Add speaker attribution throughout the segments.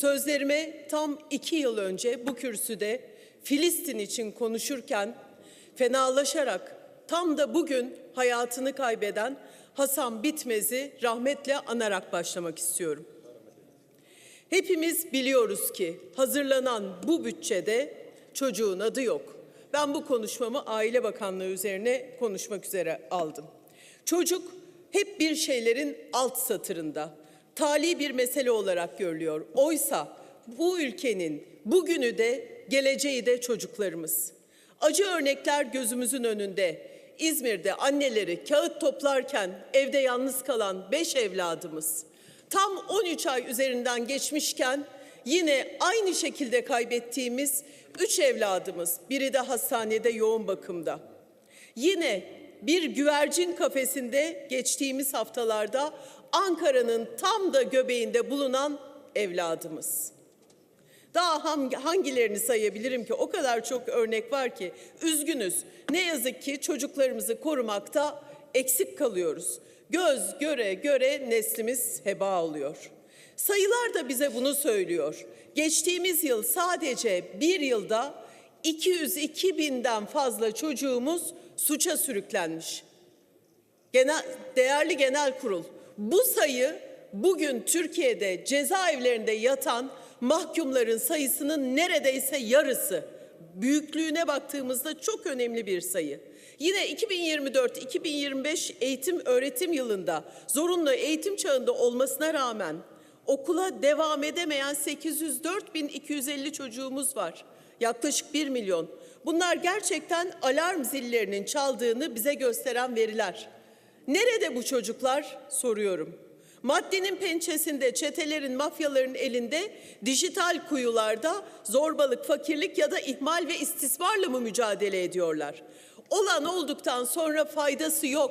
Speaker 1: Sözlerime tam iki yıl önce bu kürsüde Filistin için konuşurken fenalaşarak tam da bugün hayatını kaybeden Hasan Bitmez'i rahmetle anarak başlamak istiyorum. Hepimiz biliyoruz ki hazırlanan bu bütçede çocuğun adı yok. Ben bu konuşmamı Aile Bakanlığı üzerine konuşmak üzere aldım. Çocuk hep bir şeylerin alt satırında. Tali bir mesele olarak görülüyor. Oysa bu ülkenin bugünü de geleceği de çocuklarımız. Acı örnekler gözümüzün önünde. İzmir'de anneleri kağıt toplarken evde yalnız kalan beş evladımız. Tam 13 ay üzerinden geçmişken yine aynı şekilde kaybettiğimiz üç evladımız, biri de hastanede yoğun bakımda. Yine bir güvercin kafesinde geçtiğimiz haftalarda Ankara'nın tam da göbeğinde bulunan evladımız. Daha hangi, hangilerini sayabilirim ki? O kadar çok örnek var ki. Üzgünüz. Ne yazık ki çocuklarımızı korumakta eksik kalıyoruz. Göz göre göre neslimiz heba oluyor. Sayılar da bize bunu söylüyor. Geçtiğimiz yıl sadece bir yılda 202 binden fazla çocuğumuz suça sürüklenmiş. Genel, değerli genel kurul, bu sayı bugün Türkiye'de cezaevlerinde yatan mahkumların sayısının neredeyse yarısı. Büyüklüğüne baktığımızda çok önemli bir sayı. Yine 2024-2025 eğitim öğretim yılında zorunlu eğitim çağında olmasına rağmen okula devam edemeyen 804.250 çocuğumuz var. Yaklaşık 1 milyon. Bunlar gerçekten alarm zillerinin çaldığını bize gösteren veriler. Nerede bu çocuklar soruyorum. Maddenin pençesinde, çetelerin, mafyaların elinde, dijital kuyularda zorbalık, fakirlik ya da ihmal ve istismarla mı mücadele ediyorlar? Olan olduktan sonra faydası yok.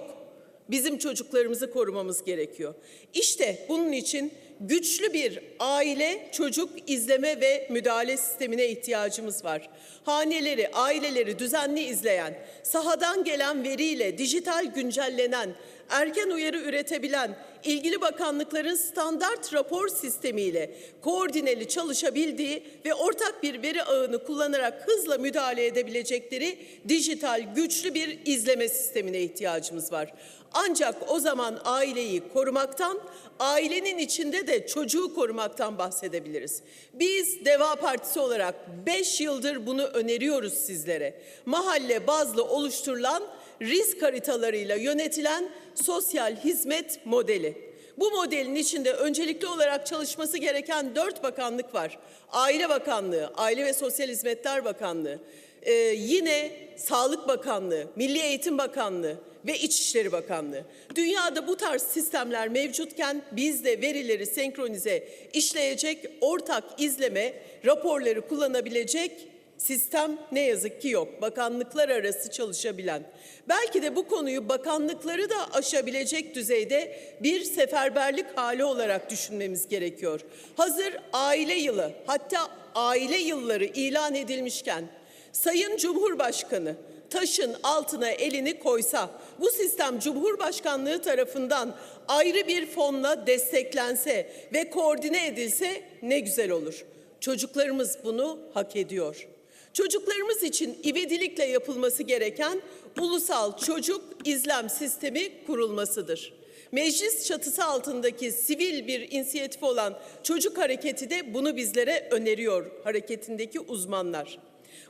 Speaker 1: Bizim çocuklarımızı korumamız gerekiyor. İşte bunun için güçlü bir aile, çocuk izleme ve müdahale sistemine ihtiyacımız var. Haneleri, aileleri düzenli izleyen, sahadan gelen veriyle dijital güncellenen, erken uyarı üretebilen, ilgili bakanlıkların standart rapor sistemiyle koordineli çalışabildiği ve ortak bir veri ağını kullanarak hızla müdahale edebilecekleri dijital güçlü bir izleme sistemine ihtiyacımız var. Ancak o zaman aileyi korumaktan, ailenin içinde de çocuğu korumaktan bahsedebiliriz. Biz Deva Partisi olarak 5 yıldır bunu öneriyoruz sizlere. Mahalle bazlı oluşturulan risk haritalarıyla yönetilen sosyal hizmet modeli. Bu modelin içinde öncelikli olarak çalışması gereken dört bakanlık var. Aile Bakanlığı, Aile ve Sosyal Hizmetler Bakanlığı, ee, yine Sağlık Bakanlığı, Milli Eğitim Bakanlığı ve İçişleri Bakanlığı. Dünyada bu tarz sistemler mevcutken bizde verileri senkronize işleyecek, ortak izleme raporları kullanabilecek sistem ne yazık ki yok. Bakanlıklar arası çalışabilen. Belki de bu konuyu bakanlıkları da aşabilecek düzeyde bir seferberlik hali olarak düşünmemiz gerekiyor. Hazır aile yılı hatta aile yılları ilan edilmişken Sayın Cumhurbaşkanı taşın altına elini koysa, bu sistem Cumhurbaşkanlığı tarafından ayrı bir fonla desteklense ve koordine edilse ne güzel olur. Çocuklarımız bunu hak ediyor. Çocuklarımız için ivedilikle yapılması gereken ulusal çocuk izlem sistemi kurulmasıdır. Meclis çatısı altındaki sivil bir inisiyatif olan Çocuk Hareketi de bunu bizlere öneriyor hareketindeki uzmanlar.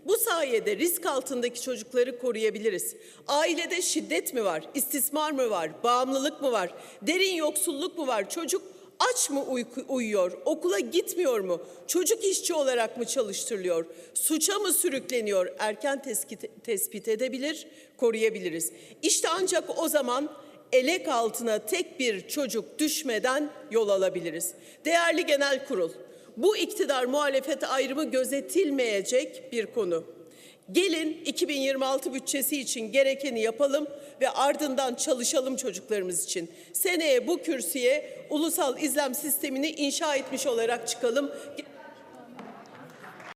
Speaker 1: Bu sayede risk altındaki çocukları koruyabiliriz. Ailede şiddet mi var, istismar mı var, bağımlılık mı var, derin yoksulluk mu var, çocuk aç mı uyku, uyuyor, okula gitmiyor mu, çocuk işçi olarak mı çalıştırılıyor, suça mı sürükleniyor, erken tespit, tespit edebilir, koruyabiliriz. İşte ancak o zaman elek altına tek bir çocuk düşmeden yol alabiliriz. Değerli Genel Kurul, bu iktidar muhalefet ayrımı gözetilmeyecek bir konu. Gelin 2026 bütçesi için gerekeni yapalım ve ardından çalışalım çocuklarımız için. Seneye bu kürsüye ulusal izlem sistemini inşa etmiş olarak çıkalım.